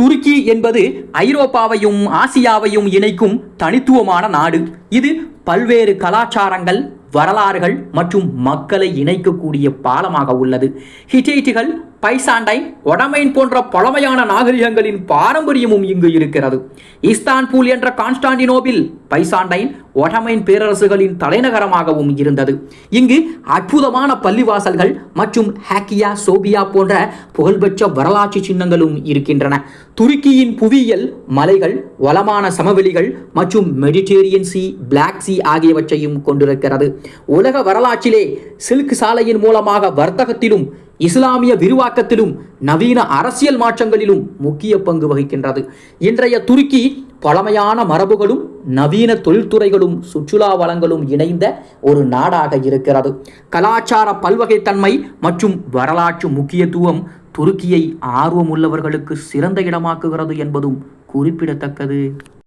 துருக்கி என்பது ஐரோப்பாவையும் ஆசியாவையும் இணைக்கும் தனித்துவமான நாடு. இது பல்வேறு கலாச்சாரங்கள் வரலாறுகள் மற்றும் மக்களை இணைக்கக்கூடிய பாலமாக உள்ளது. ஹிட்டைட்டுகள் பைசாண்டைன் ஒடமைன் போன்ற பழமையான நாகரிகங்களின் பாரம்பரியமும் இங்கு இருக்கிறது. இஸ்தான்புல் என்ற கான்ஸ்டாண்டினோபில் பைசாண்டைன் ஒடமைன் பேரரசுகளின் தலைநகரமாகவும் இருந்தது. இங்கு அற்புதமான பள்ளிவாசல்கள் மற்றும் ஹாக்கியா சோபியா போன்ற புகழ்பெற்ற வரலாற்று சின்னங்களும் இருக்கின்றன. துருக்கியின் புவியியல் மலைகள் வளமான சமவெளிகள் மற்றும் மெடிடேரியன் சி பிளாக் சி ஆகியவற்றையும் கொண்டிருக்கிறது. உலக வரலாற்றிலே சில்க் சாலையின் மூலமாக வர்த்தகத்திலும் இஸ்லாமிய விரிவாக்கத்திலும் நவீன அரசியல் மாற்றங்களிலும் முக்கிய பங்கு வகிக்கின்றது. இன்றைய துருக்கி பழமையான மரபுகளும் நவீன தொழில்துறைகளும் சுற்றுலா வளங்களும் இணைந்த ஒரு நாடாக இருக்கிறது. கலாச்சார பல்வகைத்தன்மை மற்றும் வரலாற்று முக்கியத்துவம் துருக்கியை ஆர்வமுள்ளவர்களுக்கு சிறந்த இடமாக்குகிறது என்பதும் குறிப்பிடத்தக்கது.